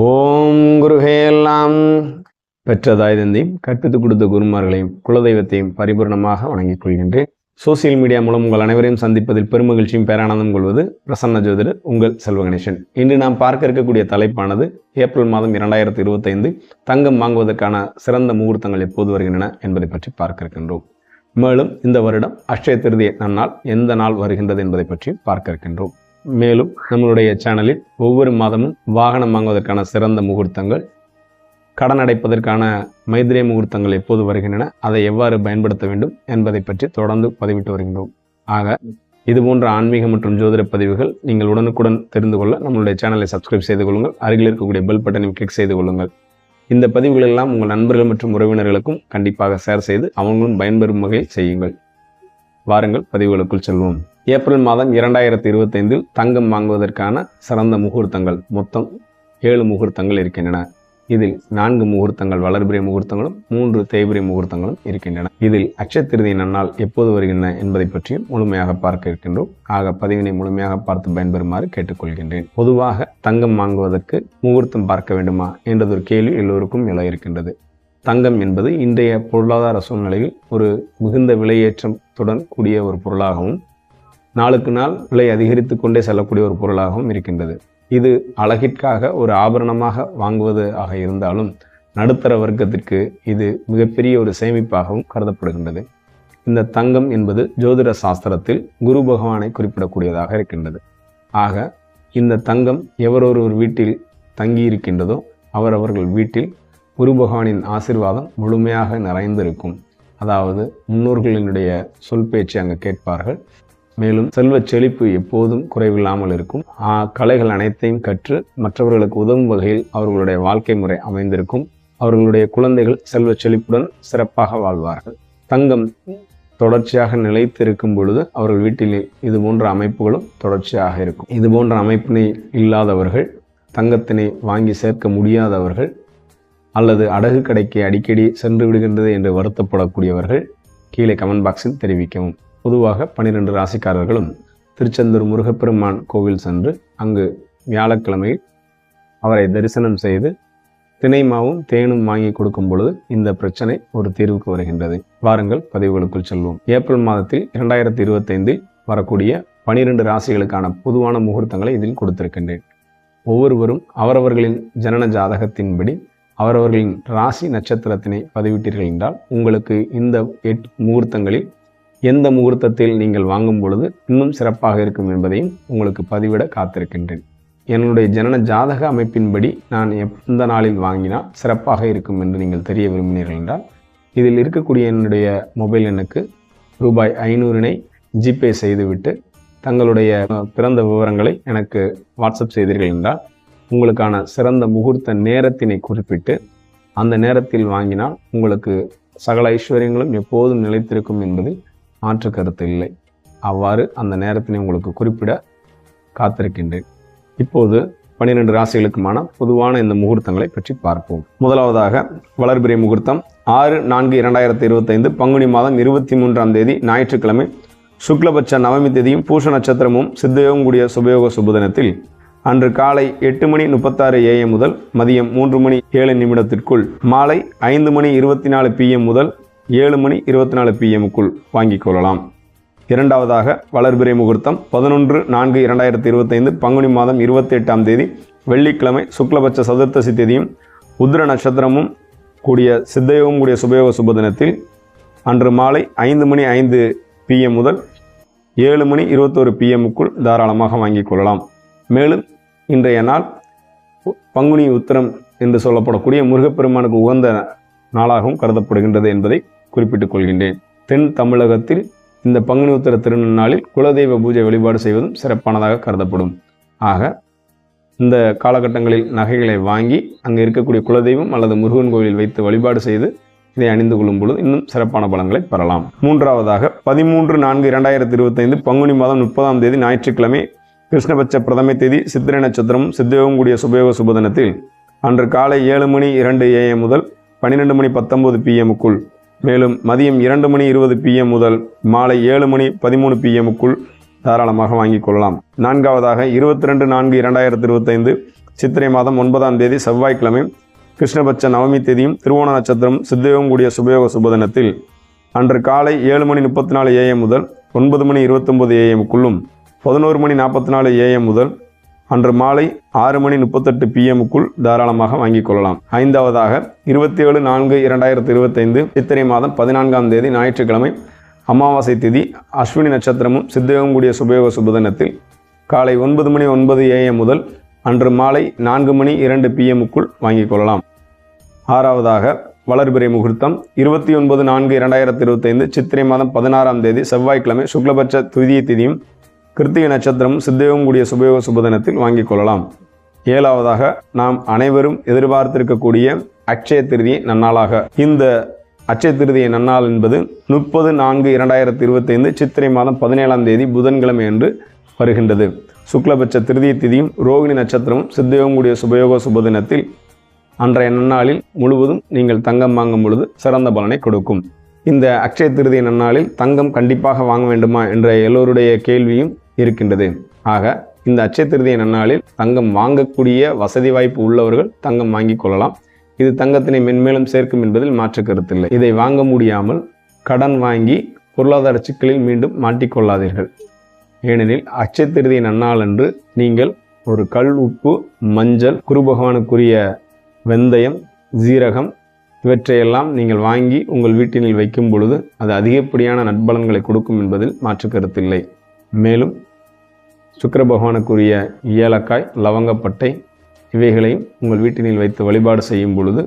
ஓம் குருகே எல்லாம். பெற்றதாய் தந்தையும் கற்பித்துக் கொடுத்த குருமார்களையும் குலதெய்வத்தையும் பரிபூர்ணமாக வணங்கிக் கொள்கின்றேன். சோசியல் மீடியா மூலம் உங்கள் அனைவரையும் சந்திப்பதில் பெருமகிழ்ச்சியும் பேரானந்தம் கொள்வது பிரசன்ன ஜோதிடர் உங்கள் செல்வ கணேசன் இன்று நாம் பார்க்க இருக்கக்கூடிய தலைப்பானது ஏப்ரல் மாதம் இரண்டாயிரத்தி இருபத்தைந்து தங்கம் வாங்குவதற்கான சிறந்த முகூர்த்தங்கள் எப்போது வருகின்றன என்பதை பற்றி பார்க்க இருக்கின்றோம். மேலும் இந்த வருடம் அக்ஷய திருதிய நன்னாள் எந்த நாள் வருகின்றது என்பதை பற்றி பார்க்க இருக்கின்றோம். மேலும் நம்மளுடைய சேனலில் ஒவ்வொரு மாதமும் வாகனம் வாங்குவதற்கான சிறந்த முகூர்த்தங்கள் கடன் அடைப்பதற்கான மைத்திரிய முகூர்த்தங்கள் எப்போது வருகின்றன அதை எவ்வாறு பயன்படுத்த வேண்டும் என்பதை பற்றி தொடர்ந்து பதிவிட்டு வருகின்றோம். ஆக இது போன்ற ஆன்மீக மற்றும் ஜோதிட பதிவுகள் நீங்கள் உடனுக்குடன் தெரிந்து கொள்ள நம்மளுடைய சேனலை சப்ஸ்கிரைப் செய்து கொள்ளுங்கள் அருகில் இருக்கக்கூடிய பெல் பட்டனையும் கிளிக் செய்து கொள்ளுங்கள். இந்த பதிவுகள் எல்லாம் உங்கள் நண்பர்கள் மற்றும் உறவினர்களுக்கும் கண்டிப்பாக ஷேர் செய்து அவங்களும் பயன்பெறும் வகையில் செய்யுங்கள். வாருங்கள் பதிவுகளுக்குள் செல்வோம். ஏப்ரல் மாதம் இரண்டாயிரத்தி இருபத்தைந்தில் தங்கம் வாங்குவதற்கான சிறந்த முகூர்த்தங்கள். மொத்தம் ஏழு முகூர்த்தங்கள் இருக்கின்றன. இதில் நான்கு முகூர்த்தங்கள் வளர்பிறை முகூர்த்தங்களும் மூன்று தேய்பிறை முகூர்த்தங்களும் இருக்கின்றன. இதில் அக்ஷத்திருதி நன்னால் எப்போது வருகின்றன என்பதை பற்றியும் முழுமையாக பார்க்க இருக்கின்றோம். ஆக பதிவினை முழுமையாக பார்த்து பயன்பெறுமாறு கேட்டுக்கொள்கின்றேன். பொதுவாக தங்கம் வாங்குவதற்கு முகூர்த்தம் பார்க்க வேண்டுமா என்றதொரு கேள்வி எல்லோருக்கும் எழ இருக்கின்றது. தங்கம் என்பது இன்றைய பொருளாதார சூழ்நிலையில் ஒரு மிகுந்த விலையேற்றத்துடன் கூடிய ஒரு பொருளாகவும் நாளுக்கு நாள் விலை அதிகரித்து கொண்டே செல்லக்கூடிய ஒரு பொருளாகவும் இருக்கின்றது. இது அழகிற்காக ஒரு ஆபரணமாக வாங்குவது ஆக இருந்தாலும் நடுத்தர வர்க்கத்திற்கு இது மிகப்பெரிய ஒரு சேமிப்பாகவும் கருதப்படுகின்றது. இந்த தங்கம் என்பது ஜோதிட சாஸ்திரத்தில் குரு பகவானை குறிப்பிடக்கூடியதாக இருக்கின்றது. ஆக இந்த தங்கம் எவரொருவர் வீட்டில் தங்கி இருக்கின்றதோ அவரவர்கள் வீட்டில் குரு பகவானின் ஆசிர்வாதம் முழுமையாக நிறைந்திருக்கும். அதாவது முன்னோர்களினுடைய சொல் பேச்சு அங்கு கேட்பார்கள். மேலும் செல்வ செழிப்பு எப்போதும் குறைவில்லாமல் இருக்கும். ஆ, கலைகள் அனைத்தையும் கற்று மற்றவர்களுக்கு உதவும் வகையில் அவர்களுடைய வாழ்க்கை முறை அமைந்திருக்கும். அவர்களுடைய குழந்தைகள் செல்வ செழிப்புடன் சிறப்பாக வாழ்வார்கள். தங்கம் தொடர்ச்சியாக நிலைத்து இருக்கும் பொழுது அவர்கள் வீட்டில் இது போன்ற அமைப்புகளும் தொடர்ச்சியாக இருக்கும். இது போன்ற அமைப்பினை இல்லாதவர்கள் தங்கத்தினை வாங்கி சேர்க்க முடியாதவர்கள் அல்லது அடகு கடைக்கு அடிக்கடி சென்று விடுகின்றது என்று வருத்தப்படக்கூடியவர்கள் கீழே கமெண்ட் பாக்ஸில் தெரிவிக்கவும். பொதுவாக பனிரெண்டு ராசிக்காரர்களும் திருச்செந்தூர் முருகப்பெருமான் கோவில் சென்று அங்கு வியாழக்கிழமையில் அவரை தரிசனம் செய்து திணைமாவும் தேனும் வாங்கி கொடுக்கும் பொழுது இந்த பிரச்சனை ஒரு தீர்வுக்கு வருகின்றது. வாருங்கள் பதிவுகளுக்குள் செல்வோம். ஏப்ரல் மாதத்தில் இரண்டாயிரத்தி இருபத்தைந்தில் வரக்கூடிய பனிரெண்டு ராசிகளுக்கான பொதுவான முகூர்த்தங்களை இதில் கொடுத்திருக்கின்றேன். ஒவ்வொருவரும் அவரவர்களின் ஜனன ஜாதகத்தின்படி அவரவர்களின் ராசி நட்சத்திரத்தினை பதிவிட்டீர்கள் என்றால் உங்களுக்கு இந்த எட்டு முகூர்த்தங்களில் எந்த முகூர்த்தத்தில் நீங்கள் வாங்கும் பொழுது இன்னும் சிறப்பாக இருக்கும் என்பதையும் உங்களுக்கு பதிவிட காத்திருக்கின்றேன். என்னுடைய ஜனன ஜாதக அமைப்பின்படி நான் எந்த நாளில் வாங்கினால் சிறப்பாக இருக்கும் என்று நீங்கள் தெரிய விரும்பினீர்கள் என்றால் இதில் இருக்கக்கூடிய என்னுடைய மொபைல் எண்ணுக்கு ரூபாய் ஐநூறினை ஜிபே செய்துவிட்டு தங்களுடைய பிறந்த விவரங்களை எனக்கு வாட்ஸ்அப் செய்தீர்கள் என்றால் உங்களுக்கான சிறந்த முகூர்த்த நேரத்தினை குறிப்பிட்டு அந்த நேரத்தில் வாங்கினால் உங்களுக்கு சகல ஐஸ்வர்யங்களும் எப்போதும் நிலைத்திருக்கும் என்பதில் மாற்று கருத்து இல்லை. அவ்வாறு அந்த நேரத்தினை உங்களுக்கு குறிப்பிட காத்திருக்கின்றேன். இப்போது பன்னிரெண்டு ராசிகளுக்குமான பொதுவான இந்த முகூர்த்தங்களை பற்றி பார்ப்போம். முதலாவதாக வளர்பிறை முகூர்த்தம். ஆறு நான்கு இரண்டாயிரத்தி இருபத்தைந்து பங்குனி மாதம் இருபத்தி மூன்றாம் தேதி ஞாயிற்றுக்கிழமை சுக்லபட்ச நவமி தேதியும் பூஷ நட்சத்திரமும் சித்தயோகம் கூடிய சுபயோக சுபதினத்தில் அன்று காலை எட்டு மணி முப்பத்தாறு ஏஎம் முதல் மதியம் மூன்று மணி ஏழு நிமிடத்திற்குள் மாலை ஐந்து மணி இருபத்தி நாலு பிஎம் முதல் ஏழு மணி இருபத்தி நாலு பிஎம்முக்குள் வாங்கிக் கொள்ளலாம் இரண்டாவதாக வளர்பிறை முகூர்த்தம் பதினொன்று நான்கு இரண்டாயிரத்தி இருபத்தைந்து பங்குனி மாதம் இருபத்தி எட்டாம் தேதி வெள்ளிக்கிழமை சுக்லபட்ச சதுர்த்தசி தேதியும் உத்திர நட்சத்திரமும் கூடிய சித்தயோகம் கூடிய சுபயோக சுபதினத்தில் அன்று மாலை ஐந்து மணி ஐந்து பிஎம் முதல் ஏழு மணி இருபத்தோரு பிஎம்முக்குள் தாராளமாக வாங்கிக் கொள்ளலாம் மேலும் இன்றைய நாள் பங்குனி உத்திரம் என்று சொல்லப்படக்கூடிய முருகப்பெருமானுக்கு உகந்த நாளாகவும் கருதப்படுகின்றது என்பதை குறிப்பிட்டுக் கொள்கின்றேன் தென் தமிழகத்தில் இந்த பங்குனி உத்திர திருநாளில் குலதெய்வ பூஜை வழிபாடு செய்வதும் சிறப்பானதாக கருதப்படும். ஆக இந்த காலகட்டங்களில் நகைகளை வாங்கி அங்கே இருக்கக்கூடிய குலதெய்வம் அல்லது முருகன் கோவிலில் வைத்து வழிபாடு செய்து இதை அணிந்து கொள்ளும் பொழுது இன்னும் சிறப்பான பலன்களை பெறலாம். மூன்றாவதாக பதிமூன்று நான்கு இரண்டாயிரத்தி இருபத்தைந்து பங்குனி மாதம் முப்பதாம் தேதி ஞாயிற்றுக்கிழமை கிருஷ்ணபட்ச பிரதமை தேதி சித்திரை நட்சத்திரமும் சித்தயோகம் கூடிய சுபயோக சுபதனத்தில் அன்று காலை ஏழு மணி இரண்டு ஏஎம் முதல் பன்னிரெண்டு மணி பத்தொன்பது பிஎம்முக்குள் மேலும் மதியம் இரண்டு மணி இருபது பிஎம் முதல் மாலை ஏழு மணி பதிமூணு பிஎம்முக்குள் தாராளமாக வாங்கிக் கொள்ளலாம். நான்காவதாக இருபத்தி ரெண்டு நான்கு இரண்டாயிரத்தி இருபத்தைந்து சித்திரை மாதம் ஒன்பதாம் தேதி செவ்வாய்க்கிழமை கிருஷ்ணபட்ச நவமி தேதியும் திருவோண நட்சத்திரம் சித்தயோகம் கூடிய சுபயோக சுபதினத்தில் அன்று காலை ஏழு மணி முப்பத்தி நாலு ஏஎம் முதல் ஒன்பது மணி இருபத்தொம்பது ஏஎம்க்குள்ளும் பதினோரு மணி நாற்பத்தி நாலு ஏஎம் முதல் அன்று மாலை ஆறு மணி முப்பத்தெட்டு பிஎம்முக்குள் தாராளமாக வாங்கிக் கொள்ளலாம். ஐந்தாவதாக இருபத்தி ஏழு நான்கு இரண்டாயிரத்தி இருபத்தைந்து சித்திரை மாதம் பதினான்காம் தேதி ஞாயிற்றுக்கிழமை அமாவாசை திதி அஸ்வினி நட்சத்திரமும் சித்தகம் கூடிய சுபயோக சுபதனத்தில் காலை ஒன்பது மணி ஒன்பது ஏஎம் முதல் அன்று மாலை நான்கு மணி இரண்டு பிஎம்முக்குள் வாங்கிக் கொள்ளலாம். ஆறாவதாக வளர்பிறை முகூர்த்தம் இருபத்தி ஒன்பது நான்கு இரண்டாயிரத்தி இருபத்தைந்து சித்திரை மாதம் பதினாறாம் தேதி செவ்வாய்க்கிழமை சுக்லபட்ச துதிய திதியும் கிருத்திகை நட்சத்திரம் சித்தயோகம் கூடிய சுபயோக சுபதனத்தில் வாங்கிக் கொள்ளலாம். ஏழாவதாக நாம் அனைவரும் எதிர்பார்த்திருக்கக்கூடிய அக்ஷய திருதியை நன்னாளாக. இந்த அச்சய திருதியை நன்னாள் என்பது முப்பது நான்கு இரண்டாயிரத்தி இருபத்தைந்து சித்திரை மாதம் பதினேழாம் தேதி புதன்கிழமை என்று வருகின்றது. சுக்லபட்ச திருதிய திதியும் ரோகிணி நட்சத்திரமும் சித்தயோகம் கூடிய சுபயோக சுபதினத்தில் அன்றைய நன்னாளில் முழுவதும் நீங்கள் தங்கம் வாங்கும் பொழுது சிறந்த பலனை கொடுக்கும். இந்த அக்ஷய திருதிய நன்னாளில் தங்கம் கண்டிப்பாக வாங்க வேண்டுமா என்ற எல்லோருடைய கேள்வியும் இருக்கின்றது. ஆக இந்த அட்சய திருதிய நன்னாளில் தங்கம் வாங்கக்கூடிய வசதி வாய்ப்பு உள்ளவர்கள் தங்கம் வாங்கிக் கொள்ளலாம். இது தங்கத்தினை மென்மேலும் சேர்க்கும் என்பதில் மாற்று கருத்தில்லை. இதை வாங்க முடியாமல் கடன் வாங்கி பொருளாதார சிக்கலில் மீண்டும் மாட்டிக்கொள்ளாதீர்கள் ஏனெனில் அட்சய திருதிய நன்னாள் நீங்கள் ஒரு கல் உப்பு மஞ்சள் குரு பகவானுக்குரிய வெந்தயம் ஜீரகம் இவற்றையெல்லாம் நீங்கள் வாங்கி உங்கள் வீட்டினில் வைக்கும் பொழுது அது அதிகப்படியான நட்பலன்களை கொடுக்கும் என்பதில் மாற்று கருத்தில்லை. மேலும் சுக்கர பகவானுக்குரிய ஏலக்காய் லவங்கப்பட்டை இவைகளையும் உங்கள் வீட்டினில் வைத்து வழிபாடு செய்யும் பொழுது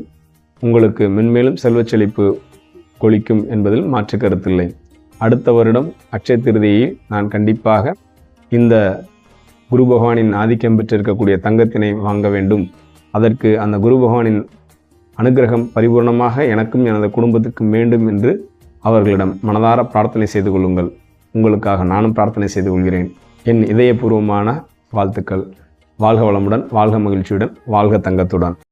உங்களுக்கு மென்மேலும் செல்வச் செழிப்பு கொளிக்கும் என்பதில் மாற்று கருத்தில்லை. அடுத்த வருடம் அக்ஷய திருதியில் நான் கண்டிப்பாக இந்த குரு பகவானின் ஆதிக்கம் பெற்றிருக்கக்கூடிய தங்கத்தினை வாங்க வேண்டும். அதற்கு அந்த குரு பகவானின் அனுகிரகம் பரிபூர்ணமாக எனக்கும் எனது குடும்பத்துக்கும் வேண்டும் என்று அவர்களிடம் மனதார பிரார்த்தனை செய்து கொள்ளுங்கள். உங்களுக்காக நானும் பிரார்த்தனை செய்து கொள்கிறேன். என் இதயபூர்வமான வாழ்த்துக்கள். வாழ்க வளமுடன் வாழ்க மகிழ்ச்சியுடன் வாழ்க தங்கத்துடன்.